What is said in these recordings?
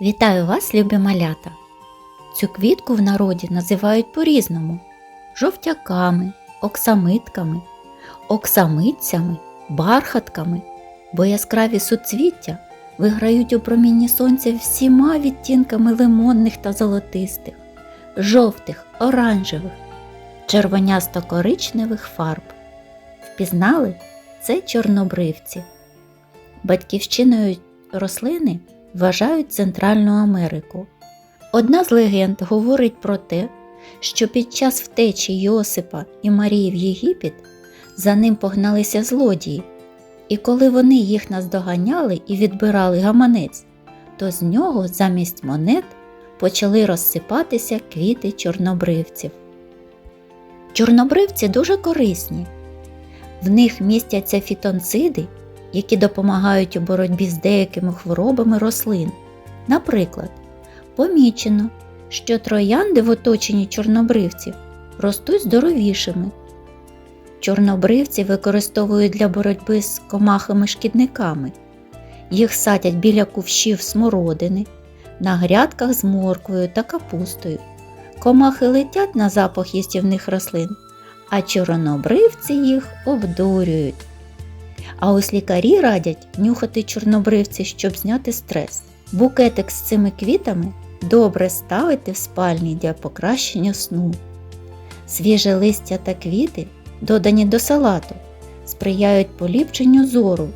Вітаю вас, любі малята! Цю квітку в народі називають по-різному: жовтяками, оксамитками, оксамитцями, бархатками, бо яскраві суцвіття виграють у промінні сонця всіма відтінками лимонних та золотистих, жовтих, оранжевих, червонясто-коричневих фарб. Впізнали це чорнобривці. Батьківщиною рослини вважають Центральну Америку. Одна з легенд говорить про те, що під час втечі Йосипа і Марії в Єгипет за ним погналися злодії, і коли вони їх наздоганяли і відбирали гаманець, то з нього замість монет почали розсипатися квіти чорнобривців. Чорнобривці дуже корисні. В них містяться фітонциди, які допомагають у боротьбі з деякими хворобами рослин. Наприклад, помічено, що троянди в оточенні чорнобривців ростуть здоровішими. Чорнобривці використовують для боротьби з комахами-шкідниками. Їх садять біля кувшів смородини, на грядках з морквою та капустою. Комахи летять на запах їстівних рослин, а чорнобривці їх обдурюють. А ось лікарі радять нюхати чорнобривці, щоб зняти стрес. Букетик з цими квітами добре ставити в спальні для покращення сну. Свіже листя та квіти, додані до салату, сприяють поліпшенню зору.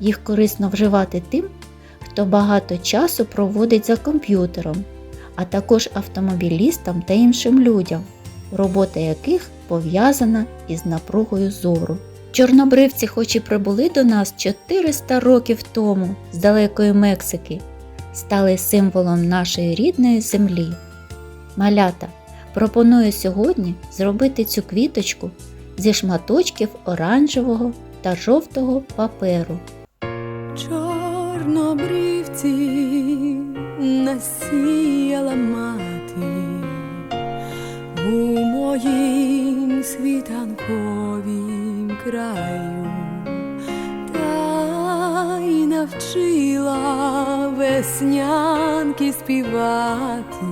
Їх корисно вживати тим, хто багато часу проводить за комп'ютером, а також автомобілістам та іншим людям, робота яких пов'язана із напругою зору. Чорнобривці, хоч і прибули до нас 400 років тому з далекої Мексики, стали символом нашої рідної землі. Малята пропоную сьогодні зробити цю квіточку зі шматочків оранжевого та жовтого паперу. Чорнобривці насіяла мати у моїм світанковім краю, та й навчила веснянки співати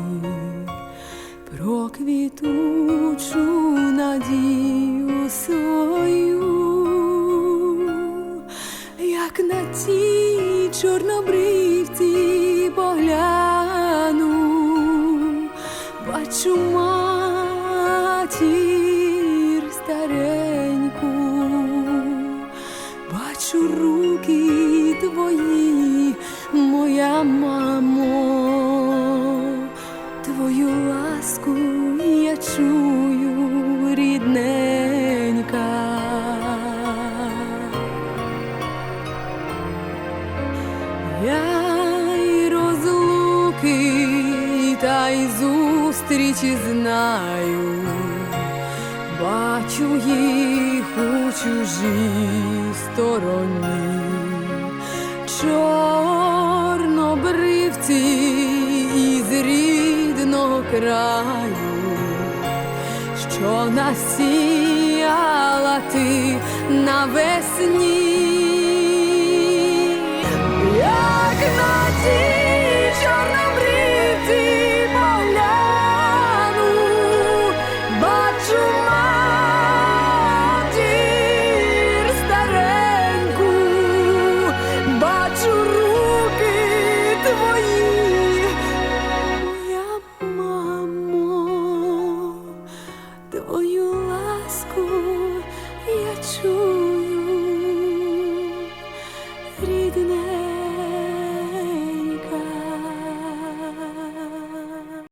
про квітучу надію свою. Як на ті чорнобривці погляну, бачу матір стареньку, бачу руки твої, моя мамо, твою ласку я чую, рідненька. Я й розлуки, та й зустрічі знаю, бачу їх у чужій стороні, чорнобривці із рідного краю, що насіяла ти навесні.